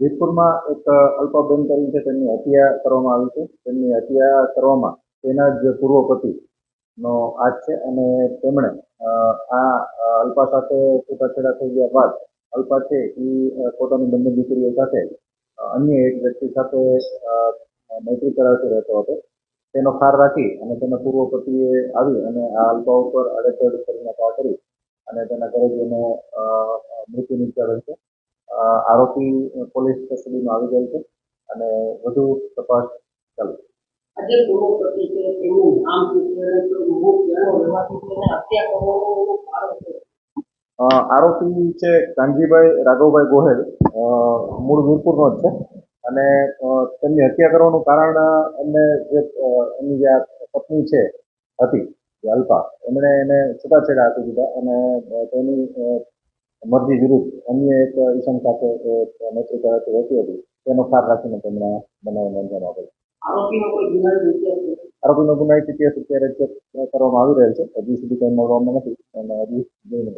વીરપુરમાં પતિ એક અલ્પાબેન કરીને છે, તેમની હત્યા કરવામાં આવી છે. તેમની હત્યા કરવામાં તેના જ પૂર્વ પતિનો આજ છે અને તેમણે આ અલ્પા સાથે છૂટાછેડા થઈ ગયા બાદ અલ્પા છે એ પોતાની બંને દીકરીઓ સાથે અન્ય એક વ્યક્તિ સાથે મૈત્રી કરાવતી રહેતો હતો. તેનો ખાર રાખી અને તેના પૂર્વ પતિએ આવી અને આ અલ્પા ઉપર આડેધડ કરીને ઘા કરી અને તેના અ, મૃત્યુ નિપજાવેલ છે. આરોપી પોલીસ કસ્ટડીમાં આવી ગયેલ છે અને વધુ તપાસ ચાલુ આરોપ છે કાનજીભાઈ રાઘવભાઈ ગોહેલ. મૂળ વીરપુરનો જ છે. અને તેમની હત્યા કરવાનું કારણ એમને જે એમની જે પત્ની છે હતી અલ્પા એમણે એને છૂટાછેડા આપી દીધા અને તેની મરજી વિરુદ્ધ અન્ય એક ઈસમ સાથે મૈત્રી કરાવતી રહેતી હતી. તેનો ખાર રાખીને તેમણે બનાવને અંજામ આપેલ આરોપીનો ગુનાહિત ઇતિહાસ અત્યારે ચેક કરવામાં આવી રહેલ છે. હજી સુધી કંઈ મળવામાં નથી અને હજી જોઈને